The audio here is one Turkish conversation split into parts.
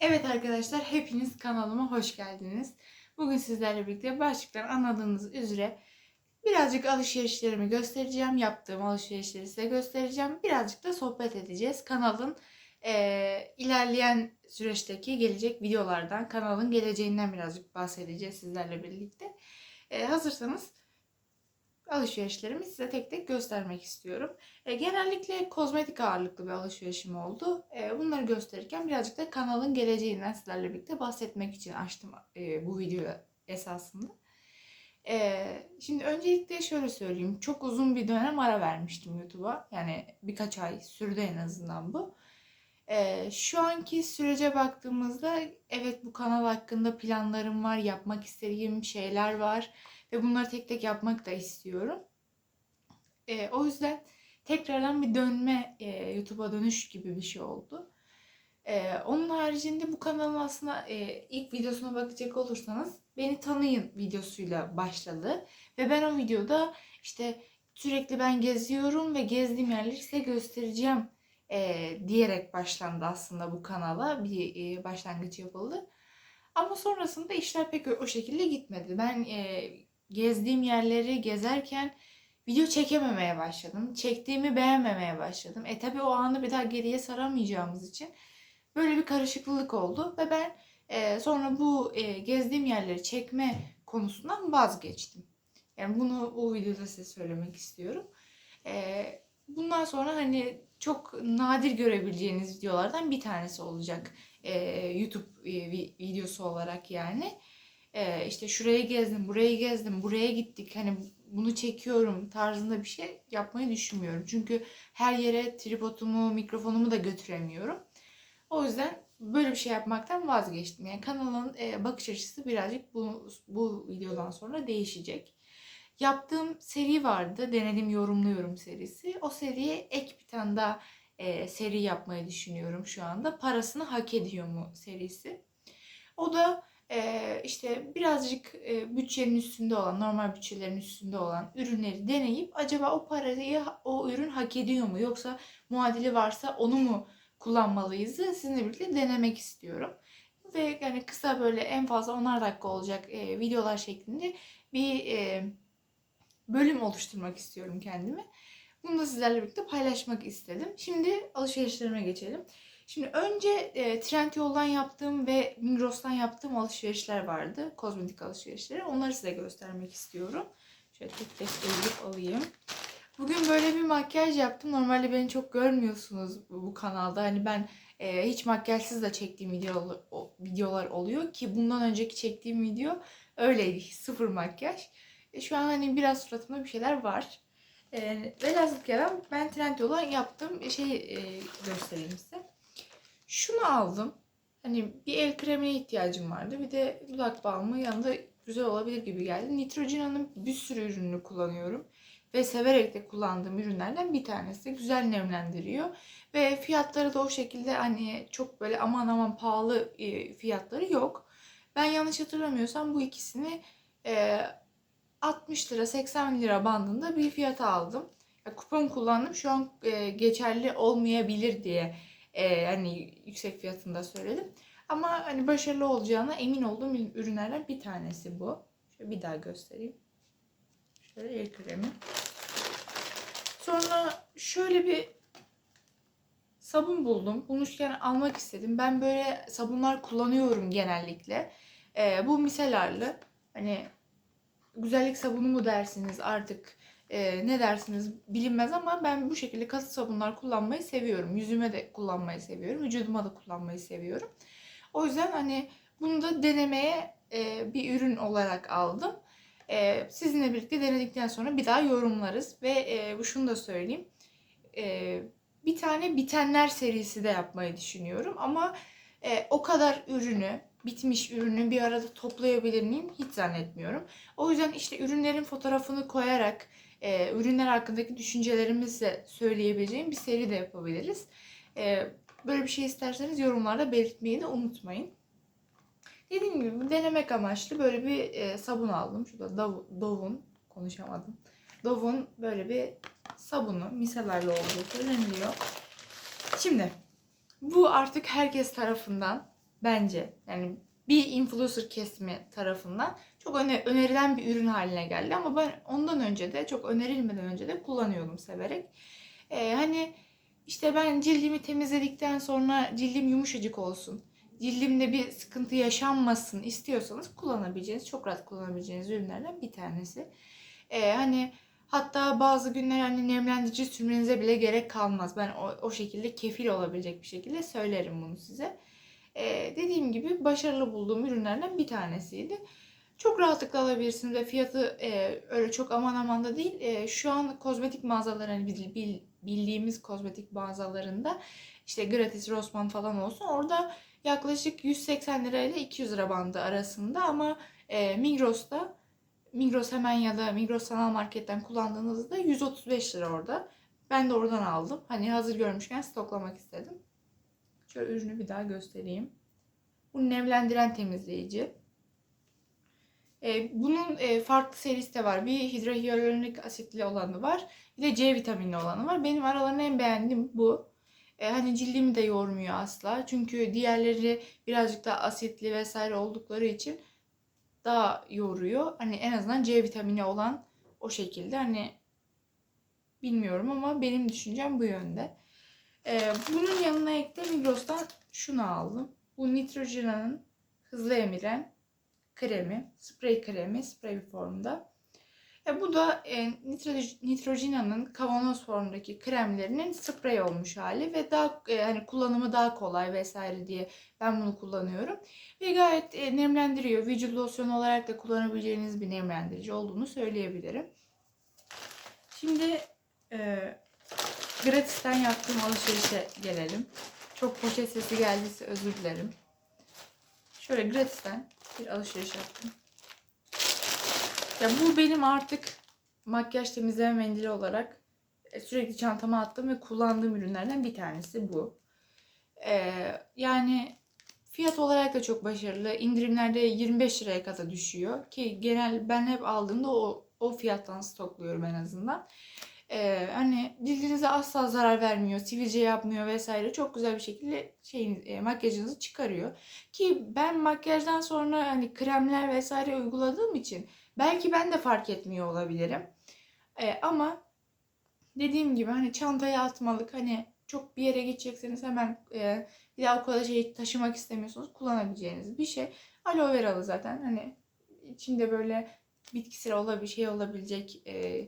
Evet arkadaşlar hepiniz kanalıma hoş geldiniz. Bugün sizlerle birlikte başlıktan anladığınız üzere birazcık alışverişlerimi göstereceğim. Yaptığım alışverişleri size göstereceğim. Birazcık da sohbet edeceğiz. Kanalın eee, ilerleyen süreçteki gelecek videolardan, kanalın geleceğinden birazcık bahsedeceğiz sizlerle birlikte. Eee, hazırsanız alışverişlerimi size tek tek göstermek istiyorum. E, genellikle kozmetik ağırlıklı bir alışverişim oldu. E, bunları gösterirken birazcık da kanalın geleceğinden sizlerle birlikte bahsetmek için açtım e, bu videoyu esasında. E, şimdi öncelikle şöyle söyleyeyim. Çok uzun bir dönem ara vermiştim YouTube'a. Yani birkaç ay sürdü en azından bu. E, şu anki sürece baktığımızda evet bu kanal hakkında planlarım var, yapmak istediğim şeyler var ve bunları tek tek yapmak da istiyorum. E, o yüzden tekrardan bir dönme, e, YouTube'a dönüş gibi bir şey oldu. E, onun haricinde bu kanalın aslında e, ilk videosuna bakacak olursanız beni tanıyın videosuyla başladı. Ve ben o videoda işte sürekli ben geziyorum ve gezdiğim yerleri size göstereceğim e, diyerek başlandı aslında bu kanala. Bir e, başlangıç yapıldı. Ama sonrasında işler pek o şekilde gitmedi. Ben e, gezdiğim yerleri gezerken video çekememeye başladım. Çektiğimi beğenmemeye başladım. E tabi o anı bir daha geriye saramayacağımız için böyle bir karışıklık oldu ve ben e, sonra bu e, gezdiğim yerleri çekme konusundan vazgeçtim. Yani bunu bu videoda size söylemek istiyorum. E, bundan sonra hani çok nadir görebileceğiniz videolardan bir tanesi olacak. E, YouTube e, vi- videosu olarak yani. E, işte şurayı gezdim, burayı gezdim, buraya gittik. Hani bunu çekiyorum tarzında bir şey yapmayı düşünmüyorum. Çünkü her yere tripodumu, mikrofonumu da götüremiyorum. O yüzden böyle bir şey yapmaktan vazgeçtim. Yani kanalın e, bakış açısı birazcık bu, bu videodan sonra değişecek. Yaptığım seri vardı. Denedim yorumluyorum serisi. O seriye ek bir tane daha e, seri yapmayı düşünüyorum şu anda. Parasını hak ediyor mu serisi. O da e, işte birazcık bütçenin üstünde olan, normal bütçelerin üstünde olan ürünleri deneyip acaba o parayı o ürün hak ediyor mu? Yoksa muadili varsa onu mu kullanmalıyız? Sizinle birlikte denemek istiyorum. Ve yani kısa böyle en fazla 10'ar dakika olacak videolar şeklinde bir bölüm oluşturmak istiyorum kendime. Bunu da sizlerle birlikte paylaşmak istedim. Şimdi alışverişlerime geçelim. Şimdi önce e, Trendyol'dan yaptığım ve Migros'tan yaptığım alışverişler vardı. Kozmetik alışverişleri. Onları size göstermek istiyorum. Şöyle tek tek eğilip alayım. Bugün böyle bir makyaj yaptım. Normalde beni çok görmüyorsunuz bu, kanalda. Hani ben e, hiç makyajsız da çektiğim video, videolar oluyor ki bundan önceki çektiğim video öyleydi. Sıfır makyaj. E, şu an hani biraz suratımda bir şeyler var. E, velhasıl kelam ben Trendyol'dan yaptığım şeyi e, göstereyim size. Şunu aldım. Hani bir el kremine ihtiyacım vardı. Bir de dudak balmı yanında güzel olabilir gibi geldi. Neutrogena'nın bir sürü ürününü kullanıyorum. Ve severek de kullandığım ürünlerden bir tanesi. Güzel nemlendiriyor. Ve fiyatları da o şekilde hani çok böyle aman aman pahalı e, fiyatları yok. Ben yanlış hatırlamıyorsam bu ikisini e, 60 lira 80 lira bandında bir fiyata aldım. Kupon kullandım. Şu an e, geçerli olmayabilir diye e, hani yüksek fiyatında söyledim. Ama hani başarılı olacağına emin olduğum ürünlerden bir tanesi bu. Şöyle bir daha göstereyim. Şöyle el kremi. Sonra şöyle bir sabun buldum. Bulmuşken almak istedim. Ben böyle sabunlar kullanıyorum genellikle. E, bu miselarlı. Hani güzellik sabunu mu dersiniz artık e, ne dersiniz bilinmez ama ben bu şekilde katı sabunlar kullanmayı seviyorum. Yüzüme de kullanmayı seviyorum. Vücuduma da kullanmayı seviyorum. O yüzden hani bunu da denemeye e, bir ürün olarak aldım. E, sizinle birlikte denedikten sonra bir daha yorumlarız. Ve e, bu şunu da söyleyeyim. E, bir tane bitenler serisi de yapmayı düşünüyorum. Ama e, o kadar ürünü bitmiş ürünü bir arada toplayabilir miyim? Hiç zannetmiyorum. O yüzden işte ürünlerin fotoğrafını koyarak e, ürünler hakkındaki düşüncelerimizi söyleyebileceğim bir seri de yapabiliriz. E, böyle bir şey isterseniz yorumlarda belirtmeyi de unutmayın. Dediğim gibi denemek amaçlı böyle bir e, sabun aldım. Şurada Dove- Dove'un konuşamadım. Dove'un böyle bir sabunu miselerle olduğu söyleniyor. Şimdi bu artık herkes tarafından bence. Yani bir influencer kesimi tarafından çok öne- önerilen bir ürün haline geldi ama ben ondan önce de çok önerilmeden önce de kullanıyordum severek. Ee, hani işte ben cildimi temizledikten sonra cildim yumuşacık olsun. Cildimde bir sıkıntı yaşanmasın istiyorsanız kullanabileceğiniz, çok rahat kullanabileceğiniz ürünlerden bir tanesi. Ee, hani hatta bazı günler hani nemlendirici sürmenize bile gerek kalmaz. Ben o, o şekilde kefil olabilecek bir şekilde söylerim bunu size. Ee, dediğim gibi başarılı bulduğum ürünlerden bir tanesiydi. Çok rahatlıkla alabilirsiniz ve fiyatı e, öyle çok aman aman da değil. E, şu an kozmetik mağazalar hani bil- bil- bildiğimiz kozmetik mağazalarında işte gratis Rossmann falan olsun orada yaklaşık 180 lira ile 200 lira bandı arasında ama e, Migros'ta Migros hemen ya da Migros sanal marketten kullandığınızda 135 lira orada. Ben de oradan aldım. Hani hazır görmüşken stoklamak istedim. Şöyle ürünü bir daha göstereyim. Bu nemlendiren temizleyici. E, bunun e, farklı serisi de var. Bir hidrohyaluronik asitli olanı var. Bir de C vitaminli olanı var. Benim aralarında en beğendiğim bu. E, hani cildimi de yormuyor asla. Çünkü diğerleri birazcık daha asitli vesaire oldukları için daha yoruyor. Hani en azından C vitamini olan o şekilde. Hani bilmiyorum ama benim düşüncem bu yönde. E, bunun yanına ekle Migros'tan şunu aldım. Bu Neutrogena'nın hızlı emiren kremi, sprey kremi, sprey formda. E, bu da e, Nitro- Neutrogena'nın kavanoz formdaki kremlerinin sprey olmuş hali ve daha e, hani kullanımı daha kolay vesaire diye ben bunu kullanıyorum. Ve gayet e, nemlendiriyor. Vücut losyonu olarak da kullanabileceğiniz bir nemlendirici olduğunu söyleyebilirim. Şimdi e, gratisten yaptığım alışverişe gelelim. Çok poşet sesi geldiyse özür dilerim. Şöyle gratisten bir alışveriş yaptım. Ya bu benim artık makyaj temizleme mendili olarak e, sürekli çantama attığım ve kullandığım ürünlerden bir tanesi bu. Ee, yani fiyat olarak da çok başarılı. İndirimlerde 25 liraya kadar düşüyor ki genel ben hep aldığımda o o fiyattan stokluyorum en azından. Ee, hani cildinize asla zarar vermiyor, sivilce yapmıyor vesaire. Çok güzel bir şekilde şeyin e, makyajınızı çıkarıyor. Ki ben makyajdan sonra hani kremler vesaire uyguladığım için belki ben de fark etmiyor olabilirim. Ee, ama dediğim gibi hani çantaya atmalık hani çok bir yere gidecekseniz hemen e, bir daha o kadar şey taşımak istemiyorsunuz kullanabileceğiniz bir şey. Aloe veralı zaten hani içinde böyle bitkisel olabilir şey olabilecek e,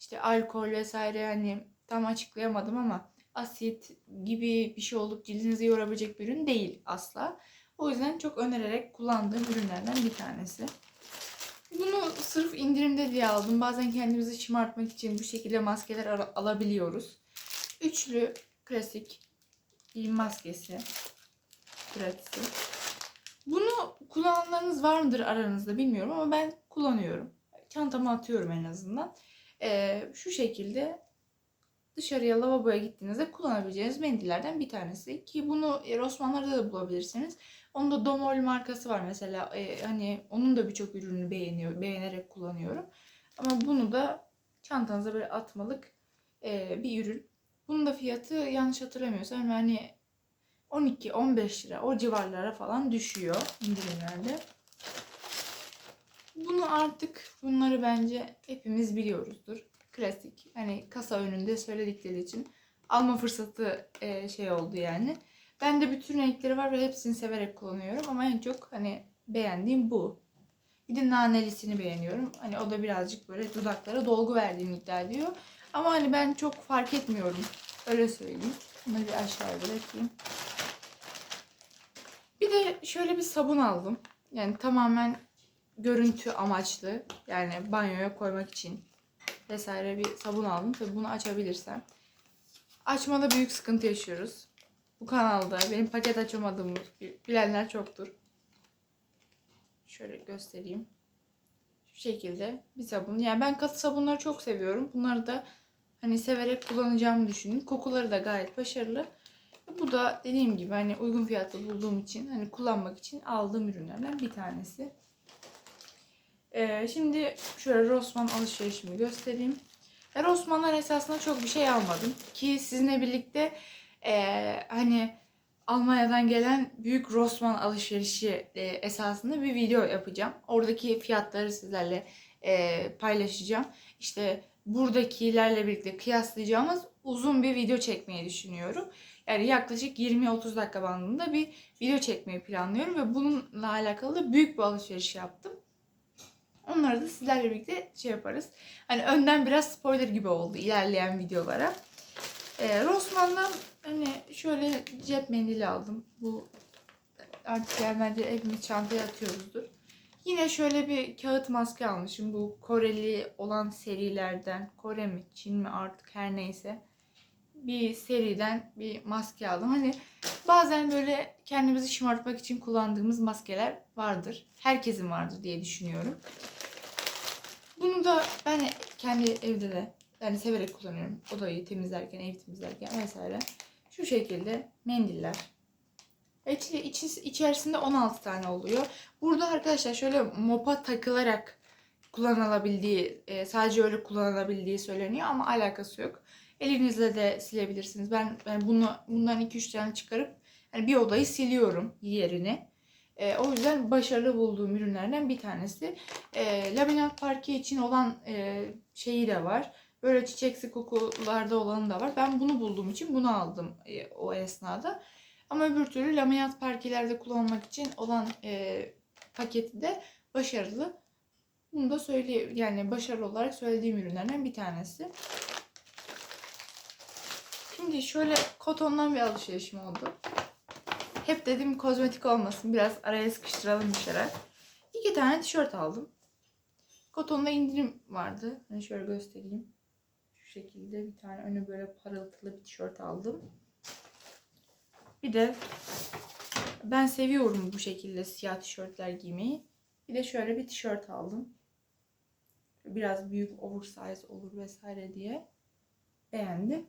işte alkol vesaire hani tam açıklayamadım ama asit gibi bir şey olup cildinizi yorabilecek bir ürün değil asla. O yüzden çok önererek kullandığım ürünlerden bir tanesi. Bunu sırf indirimde diye aldım. Bazen kendimizi şımartmak için bu şekilde maskeler al- alabiliyoruz. Üçlü klasik bir maskesi. Gratisi. Bunu kullananlarınız var mıdır aranızda bilmiyorum ama ben kullanıyorum. Çantama atıyorum en azından. Ee, şu şekilde dışarıya lavaboya gittiğinizde kullanabileceğiniz mendillerden bir tanesi. Ki bunu e, Rossmann'larda da bulabilirsiniz. Onun da Domol markası var mesela. E, hani onun da birçok ürünü beğeniyor, beğenerek kullanıyorum. Ama bunu da çantanıza böyle atmalık e, bir ürün. Bunun da fiyatı yanlış hatırlamıyorsam yani 12-15 lira o civarlara falan düşüyor indirimlerde. Bunu artık bunları bence hepimiz biliyoruzdur. Klasik. Hani kasa önünde söyledikleri için alma fırsatı e, şey oldu yani. Ben de bütün renkleri var ve hepsini severek kullanıyorum ama en çok hani beğendiğim bu. Bir de nanelisini beğeniyorum. Hani o da birazcık böyle dudaklara dolgu verdiğini iddia ediyor. Ama hani ben çok fark etmiyorum. Öyle söyleyeyim. Bunları bir aşağıya bırakayım. Bir de şöyle bir sabun aldım. Yani tamamen görüntü amaçlı. Yani banyoya koymak için vesaire bir sabun aldım. Tabii bunu açabilirsem. Açmada büyük sıkıntı yaşıyoruz. Bu kanalda benim paket açamadığımı bilenler çoktur. Şöyle göstereyim. Şu şekilde bir sabun. Yani ben katı sabunları çok seviyorum. Bunları da hani severek kullanacağımı düşündüm. Kokuları da gayet başarılı. Bu da dediğim gibi hani uygun fiyatlı bulduğum için hani kullanmak için aldığım ürünlerden bir tanesi. Ee, şimdi şöyle Rossmann alışverişimi göstereyim. E, Rossmann'dan esasında çok bir şey almadım. Ki sizinle birlikte e, hani Almanya'dan gelen büyük Rossmann alışverişi e, esasında bir video yapacağım. Oradaki fiyatları sizlerle e, paylaşacağım. İşte buradakilerle birlikte kıyaslayacağımız uzun bir video çekmeyi düşünüyorum. Yani yaklaşık 20-30 dakika bandında bir video çekmeyi planlıyorum ve bununla alakalı da büyük bir alışveriş yaptım. Onları da sizlerle birlikte şey yaparız. Hani önden biraz spoiler gibi oldu ilerleyen videolara. Ee, Rossmann'dan hani şöyle cep mendili aldım. Bu artık gelmedi hepimiz çantaya atıyoruzdur. Yine şöyle bir kağıt maske almışım. Bu Koreli olan serilerden. Kore mi Çin mi artık her neyse. Bir seriden bir maske aldım. Hani bazen böyle kendimizi şımartmak için kullandığımız maskeler vardır. Herkesin vardır diye düşünüyorum. Bunu da ben kendi evde de yani severek kullanıyorum. Odayı temizlerken, ev temizlerken vesaire. Şu şekilde mendiller. İçi, içi, içerisinde 16 tane oluyor. Burada arkadaşlar şöyle mopa takılarak kullanılabildiği, e, sadece öyle kullanılabildiği söyleniyor ama alakası yok. Elinizle de silebilirsiniz. Ben, ben bunu bundan 2-3 tane çıkarıp yani bir odayı siliyorum yerini. E, o yüzden başarılı bulduğum ürünlerden bir tanesi. E, laminat parke için olan e, şeyi de var. Böyle çiçeksi kokularda olanı da var. Ben bunu bulduğum için bunu aldım e, o esnada. Ama öbür türlü laminat parkelerde kullanmak için olan e, paketi de başarılı. Bunu da söyleyeyim yani başarılı olarak söylediğim ürünlerden bir tanesi. Şimdi şöyle kotondan bir alışverişim oldu. Hep dedim kozmetik olmasın. Biraz araya sıkıştıralım bir şeyler. İki tane tişört aldım. Kotonda indirim vardı. Hani şöyle göstereyim. Şu şekilde bir tane önü böyle parıltılı bir tişört aldım. Bir de ben seviyorum bu şekilde siyah tişörtler giymeyi. Bir de şöyle bir tişört aldım. Biraz büyük oversize olur vesaire diye beğendim.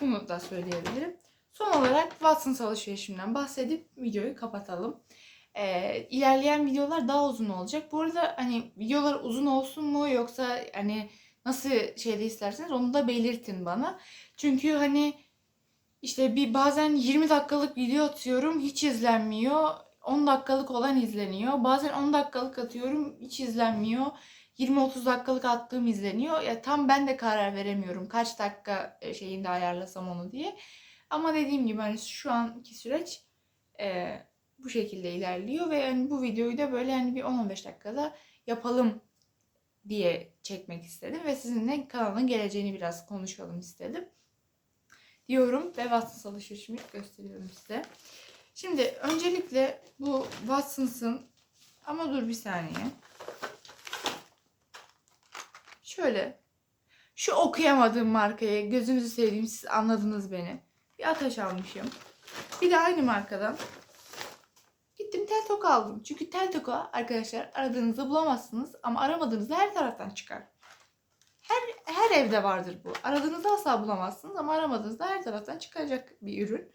Bunu da söyleyebilirim. Son olarak Watsons alışverişimden bahsedip videoyu kapatalım. Ee, ilerleyen videolar daha uzun olacak. Bu arada hani videolar uzun olsun mu yoksa hani nasıl şeyde isterseniz onu da belirtin bana. Çünkü hani işte bir bazen 20 dakikalık video atıyorum hiç izlenmiyor. 10 dakikalık olan izleniyor. Bazen 10 dakikalık atıyorum hiç izlenmiyor. 20-30 dakikalık attığım izleniyor. Ya tam ben de karar veremiyorum kaç dakika e, şeyinde ayarlasam onu diye. Ama dediğim gibi hani şu anki süreç e, bu şekilde ilerliyor ve yani bu videoyu da böyle hani bir 10-15 dakikada yapalım diye çekmek istedim ve sizinle kanalın geleceğini biraz konuşalım istedim. Diyorum ve Watsons alışverişimi gösteriyorum size. Şimdi öncelikle bu Watsons'ın ama dur bir saniye. Şöyle şu okuyamadığım markayı gözünüzü seveyim siz anladınız beni. Bir ateş almışım. Bir de aynı markadan gittim tel toka aldım. Çünkü tel toka arkadaşlar aradığınızda bulamazsınız ama aramadığınızda her taraftan çıkar. Her, her evde vardır bu. Aradığınızda asla bulamazsınız ama aramadığınızda her taraftan çıkacak bir ürün.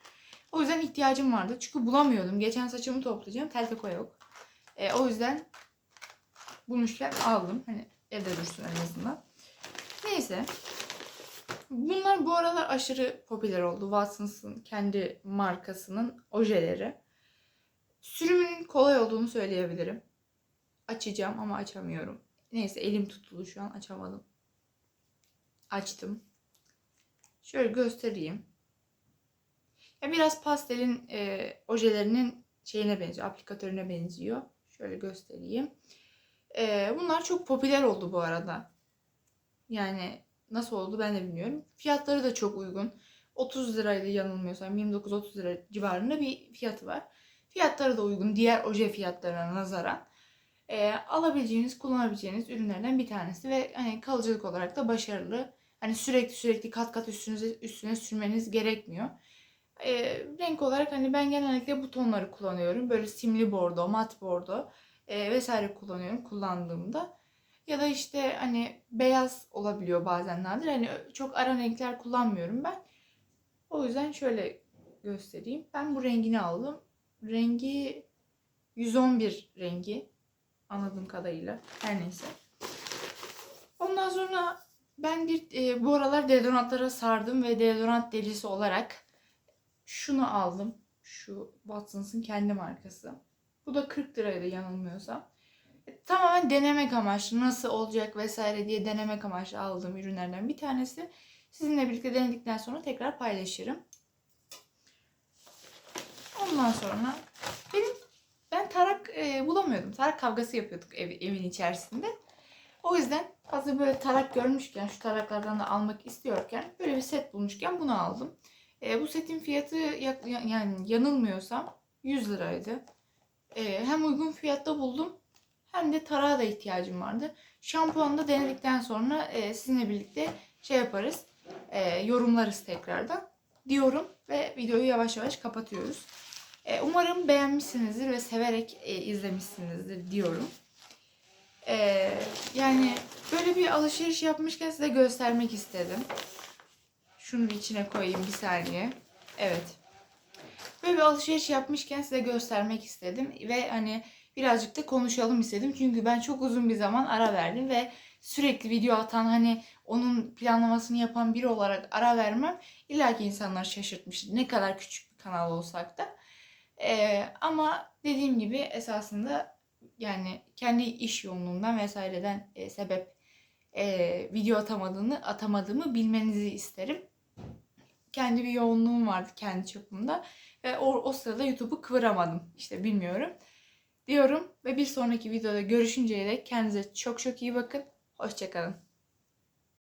O yüzden ihtiyacım vardı. Çünkü bulamıyordum. Geçen saçımı toplayacağım. Tel toka yok. E, o yüzden bulmuşken aldım. Hani evde dursun en azından. Neyse. Bunlar bu aralar aşırı popüler oldu. Watsons'ın kendi markasının ojeleri. Sürümünün kolay olduğunu söyleyebilirim. Açacağım ama açamıyorum. Neyse elim tutulu şu an açamadım. Açtım. Şöyle göstereyim. Ya biraz pastelin e, ojelerinin şeyine benziyor, aplikatörüne benziyor. Şöyle göstereyim. E, bunlar çok popüler oldu bu arada. Yani nasıl oldu ben de bilmiyorum. Fiyatları da çok uygun. 30 liraydı yanılmıyorsam 29-30 lira civarında bir fiyatı var. Fiyatları da uygun diğer oje fiyatlarına nazaran. E, alabileceğiniz, kullanabileceğiniz ürünlerden bir tanesi ve hani kalıcılık olarak da başarılı. Hani sürekli sürekli kat kat üstünüze üstüne sürmeniz gerekmiyor. E, renk olarak hani ben genellikle bu tonları kullanıyorum. Böyle simli bordo, mat bordo e, vesaire kullanıyorum kullandığımda. Ya da işte hani beyaz olabiliyor bazen nadir. Hani çok ara renkler kullanmıyorum ben. O yüzden şöyle göstereyim. Ben bu rengini aldım. Rengi 111 rengi anladığım kadarıyla. Her neyse. Ondan sonra ben bir e, bu aralar deodorantlara sardım ve deodorant delisi olarak şunu aldım. Şu Watsons'ın kendi markası. Bu da 40 liraydı yanılmıyorsam. E, Tamamen denemek amaçlı nasıl olacak vesaire diye denemek amaçlı aldığım ürünlerden bir tanesi. Sizinle birlikte denedikten sonra tekrar paylaşırım. Ondan sonra benim ben tarak e, bulamıyordum. Tarak kavgası yapıyorduk ev, evin içerisinde. O yüzden hazır böyle tarak görmüşken, şu taraklardan da almak istiyorken böyle bir set bulmuşken bunu aldım. E, bu setin fiyatı yak- ya- yani yanılmıyorsam 100 liraydı. E, hem uygun fiyatta buldum hem de tarağa da ihtiyacım vardı. Şampuanı da denedikten sonra e, sizinle birlikte şey yaparız. e, yorumlarız tekrardan diyorum ve videoyu yavaş yavaş kapatıyoruz. E, umarım beğenmişsinizdir ve severek e, izlemişsinizdir diyorum. E, yani böyle bir alışveriş yapmışken size göstermek istedim. Şunu bir içine koyayım bir saniye. Evet. Böyle bir alışveriş yapmışken size göstermek istedim ve hani birazcık da konuşalım istedim. Çünkü ben çok uzun bir zaman ara verdim ve sürekli video atan hani onun planlamasını yapan biri olarak ara vermem illa ki insanlar şaşırtmıştır. Ne kadar küçük bir kanal olsak da. Ee, ama dediğim gibi esasında yani kendi iş yoğunluğumdan vesaireden e, sebep e, video atamadığını atamadığımı bilmenizi isterim. Kendi bir yoğunluğum vardı kendi çapımda ve o, o sırada YouTube'u kıvıramadım. İşte bilmiyorum. Diyorum ve bir sonraki videoda görüşünceye dek kendinize çok çok iyi bakın. Hoşçakalın.